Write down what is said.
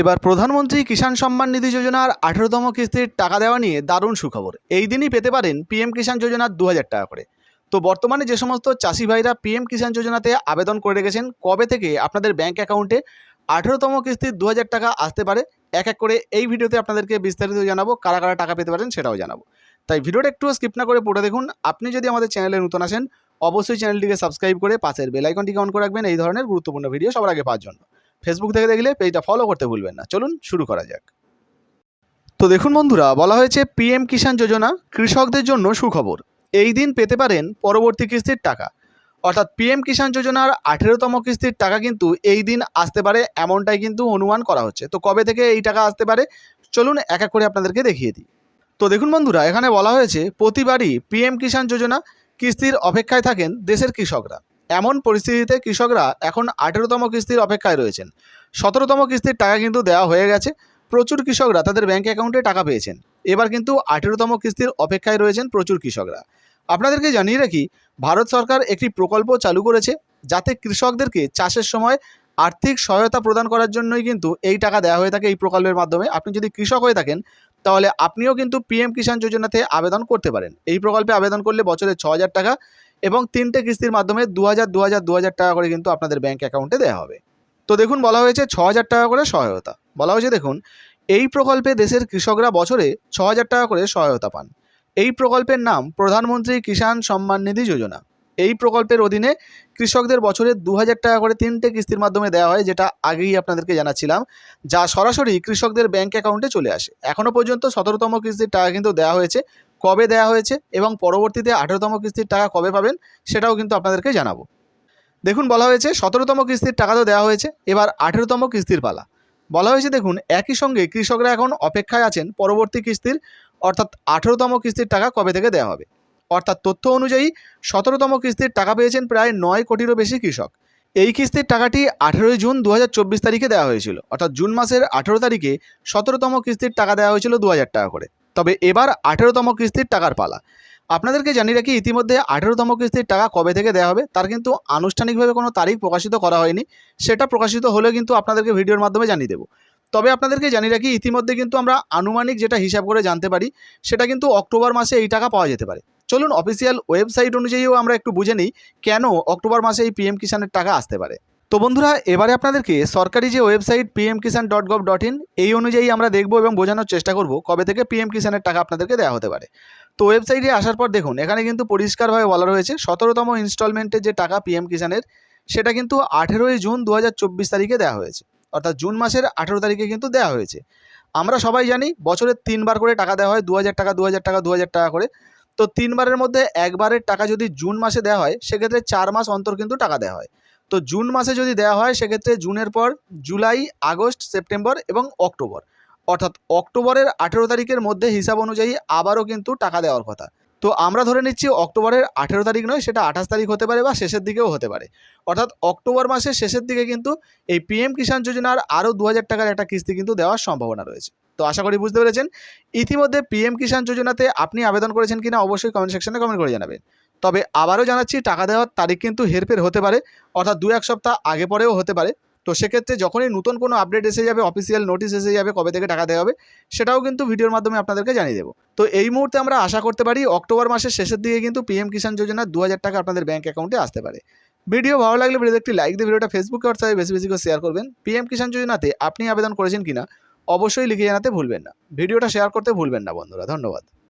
এবার প্রধানমন্ত্রী কিষাণ সম্মান নিধি যোজনার আঠেরোতম কিস্তির টাকা দেওয়া নিয়ে দারুণ সুখবর। এই দিনই পেতে পারেন পিএম কিষাণ যোজনার দু হাজার টাকা করে। তো বর্তমানে যে সমস্ত চাষি ভাইরা পিএম কিষাণ যোজনাতে আবেদন করে রেখেছেন, কবে থেকে আপনাদের ব্যাঙ্ক অ্যাকাউন্টে আঠেরোতম কিস্তির দু হাজার টাকা আসতে পারে, এক এক করে এই ভিডিওতে আপনাদেরকে বিস্তারিত জানাব, কারা কারা টাকা পেতে পারেন সেটাও জানাব। তাই ভিডিওটা একটু স্কিপ না করে পড়ে দেখুন। আপনি যদি আমাদের চ্যানেলে নতুন আসেন, অবশ্যই চ্যানেলটিকে সাবস্ক্রাইব করে পাশের বেল আইকনটিকে অন করে রাখবেন। এই ধরনের গুরুত্বপূর্ণ ভিডিও সবার আগে পাওয়ার জন্য। ফেসবুক থেকে দেখলে পেজটা ফলো করতে ভুলবেন না। চলুন শুরু করা যাক। তো দেখুন বন্ধুরা, বলা হয়েছে পিএম কিষাণ যোজনা কৃষকদের জন্য সুখবর। এই দিন পেতে পারেন পরবর্তী কিস্তির টাকা। অর্থাৎ পিএম কিষাণ যোজনার আঠেরোতম কিস্তির টাকা কিন্তু এই দিন আসতে পারে, এমনটাই কিন্তু অনুমান করা হচ্ছে। তো কবে থেকে এই টাকা আসতে পারে? চলুন এক এক করে আপনাদেরকে দেখিয়ে দিই। তো দেখুন বন্ধুরা, এখানে বলা হয়েছে, প্রতিবারই পিএম কিষাণ যোজনা কিস্তির অপেক্ষায় থাকেন দেশের কৃষকরা। এমন পরিস্থিতিতে কৃষকরা এখন আঠেরোতম কিস্তির অপেক্ষায় রয়েছেন। সতেরোতম কিস্তির টাকা কিন্তু দেওয়া হয়ে গেছে। প্রচুর কৃষকরা তাদের ব্যাঙ্ক অ্যাকাউন্টে টাকা পেয়েছেন। এবার কিন্তু আঠেরোতম কিস্তির অপেক্ষায় রয়েছেন প্রচুর কৃষকরা। আপনাদেরকে জানিয়ে রাখি, ভারত সরকার একটি প্রকল্প চালু করেছে যাতে কৃষকদেরকে চাষের সময় আর্থিক সহায়তা প্রদান করার জন্যই কিন্তু এই টাকা দেওয়া হয়ে থাকে এই প্রকল্পের মাধ্যমে। আপনি যদি কৃষক হয়ে থাকেন, তাহলে আপনিও কিন্তু পিএম কিষাণ যোজনাতে আবেদন করতে পারেন। এই প্রকল্পে আবেদন করলে বছরে ছ টাকা এবং তিনটে কিস্তির মাধ্যমে দু হাজার দু হাজার দু হাজার টাকা করে কিন্তু আপনাদের ব্যাঙ্ক অ্যাকাউন্টে দেওয়া হবে। তো দেখুন, বলা হয়েছে ছ হাজার টাকা করে সহায়তা। বলা হয়েছে, দেখুন, এই প্রকল্পে দেশের কৃষকরা বছরে ছ হাজার টাকা করে সহায়তা পান। এই প্রকল্পের নাম প্রধানমন্ত্রী কিষাণ সম্মান নিধি যোজনা। এই প্রকল্পের অধীনে কৃষকদের বছরে দু হাজার টাকা করে তিনটে কিস্তির মাধ্যমে দেওয়া হয়, যেটা আগেই আপনাদেরকে জানাচ্ছিলাম, যা সরাসরি কৃষকদের ব্যাঙ্ক অ্যাকাউন্টে চলে আসে। এখনও পর্যন্ত সতেরোতম কিস্তির টাকা কিন্তু দেওয়া হয়েছে। কবে দেওয়া হয়েছে এবং পরবর্তীতে আঠেরোতম কিস্তির টাকা কবে পাবেন সেটাও কিন্তু আপনাদেরকে জানাব। দেখুন, বলা হয়েছে সতেরোতম কিস্তির টাকা তো দেওয়া হয়েছে, এবার আঠেরোতম কিস্তির পালা। বলা হয়েছে, দেখুন, একই সঙ্গে কৃষকরা এখন অপেক্ষায় আছেন পরবর্তী কিস্তির, অর্থাৎ আঠেরোতম কিস্তির টাকা কবে থেকে দেওয়া হবে। অর্থাৎ তথ্য অনুযায়ী সতেরোতম কিস্তির টাকা পেয়েছেন প্রায় নয় কোটিরও বেশি কৃষক। এই কিস্তির টাকাটি আঠেরোই জুন দু হাজার চব্বিশ তারিখে দেওয়া হয়েছিল, অর্থাৎ জুন মাসের আঠেরো তারিখে সতেরোতম কিস্তির টাকা দেওয়া হয়েছিল দু হাজার টাকা করে। তবে এবার আঠেরোতম কিস্তির টাকার পালা। আপনাদেরকে জানিয়ে রাখি, ইতিমধ্যে আঠেরোতম কিস্তির টাকা কবে থেকে দেওয়া হবে, তার কিন্তু আনুষ্ঠানিকভাবে কোনো তারিখ প্রকাশিত করা হয়নি। সেটা প্রকাশিত হলে কিন্তু আপনাদেরকে ভিডিওর মাধ্যমে জানিয়ে দেবো। তবে আপনাদেরকে জানিয়ে রাখি, ইতিমধ্যে কিন্তু আমরা আনুমানিক যেটা হিসাব করে জানতে পারি, সেটা কিন্তু অক্টোবর মাসে এই টাকা পাওয়া যেতে পারে। চলুন অফিসিয়াল ওয়েবসাইট অনুযায়ীও আমরা একটু বুঝে নিই, কেন অক্টোবর মাসে এই পিএম কিষাণের টাকা আসতে পারে। তো বন্ধুরা, এবারে আপনাদেরকে সরকারি যে website PM Kisan dot gov dot in এই অনুযায়ী আমরা দেখব এবং বোঝানোর চেষ্টা করব কবে থেকে পিএম কিষাণের টাকা আপনাদেরকে দেওয়া হতে পারে। তো ওয়েবসাইটে আসার পর দেখুন, এখানে কিন্তু পরিষ্কারভাবে বলা রয়েছে, সতেরোতম ইনস্টলমেন্টের যে টাকা পিএম কিষাণের সেটা কিন্তু আঠেরোই জুন দু হাজার চব্বিশ তারিখে দেওয়া হয়েছে। অর্থাৎ জুন মাসের আঠেরো তারিখে কিন্তু দেওয়া হয়েছে। আমরা সবাই জানি, বছরে তিনবার করে টাকা দেওয়া হয় দু হাজার টাকা দু হাজার টাকা দু হাজার টাকা করে। তো তিনবারের মধ্যে একবারের টাকা যদি জুন মাসে দেওয়া হয়, সেক্ষেত্রে চার মাস অন্তর কিন্তু টাকা দেওয়া হয়। তো জুন মাসে যদি দেওয়া হয়, সেক্ষেত্রে জুনের পর জুলাই, আগস্ট, সেপ্টেম্বর এবং অক্টোবর। অর্থাৎ অক্টোবরের আঠেরো তারিখের মধ্যে হিসাব অনুযায়ী আবারও কিন্তু টাকা দেওয়ার কথা। তো আমরা ধরে নিচ্ছি অক্টোবরের আঠেরো তারিখ নয়, সেটা আঠাশ তারিখ হতে পারে বা শেষের দিকেও হতে পারে। অর্থাৎ অক্টোবর মাসের শেষের দিকে কিন্তু এই পিএম কিষাণ যোজনার আরও দু হাজার টাকার একটা কিস্তি কিন্তু দেওয়ার সম্ভাবনা রয়েছে। তো আশা করি বুঝতে পেরেছেন। ইতিমধ্যে পিএম কিষাণ যোজনাতে আপনি আবেদন করেছেন কিনা অবশ্যই কমেন্ট সেকশনে কমেন্ট করে জানাবেন। তবে আবারও জানাচ্ছি, টাকা দেওয়ার তারিখ কিন্তু হেরফের হতে পারে, অর্থাৎ দু এক সপ্তাহ আগে পরেও হতে পারে। তো সেক্ষেত্রে যখনই নতুন কোনো আপডেট এসে যাবে অফিসিয়াল নোটিশ এসে যাবে, কবে থেকে টাকা দেওয়া হবে, সেটাও কিন্তু ভিডিওর মাধ্যমে আপনাদেরকে জানিয়ে দেবো। তো এই মুহূর্তে আমরা আশা করতে পারি, অক্টোবর মাসের শেষের দিকে কিন্তু পিএম কিষাণ যোজনা দু হাজার টাকা আপনাদের ব্যাঙ্ক অ্যাকাউন্টে আসতে পারে। ভিডিও ভালো লাগলে ভিডিওতে একটি লাইক দিয়ে ভিডিওটা ফেসবুকে হোয়াটসঅ্যাপে বেশি বেশি করে শেয়ার করবেন। পিএম কিষাণ যোজনাতে আপনি আবেদন করেছেন কিনা, অবশ্যই লিখে জানাতে ভুলবেন না। ভিডিওটা শেয়ার করতে ভুলবেন না, বন্ধুরা। ধন্যবাদ।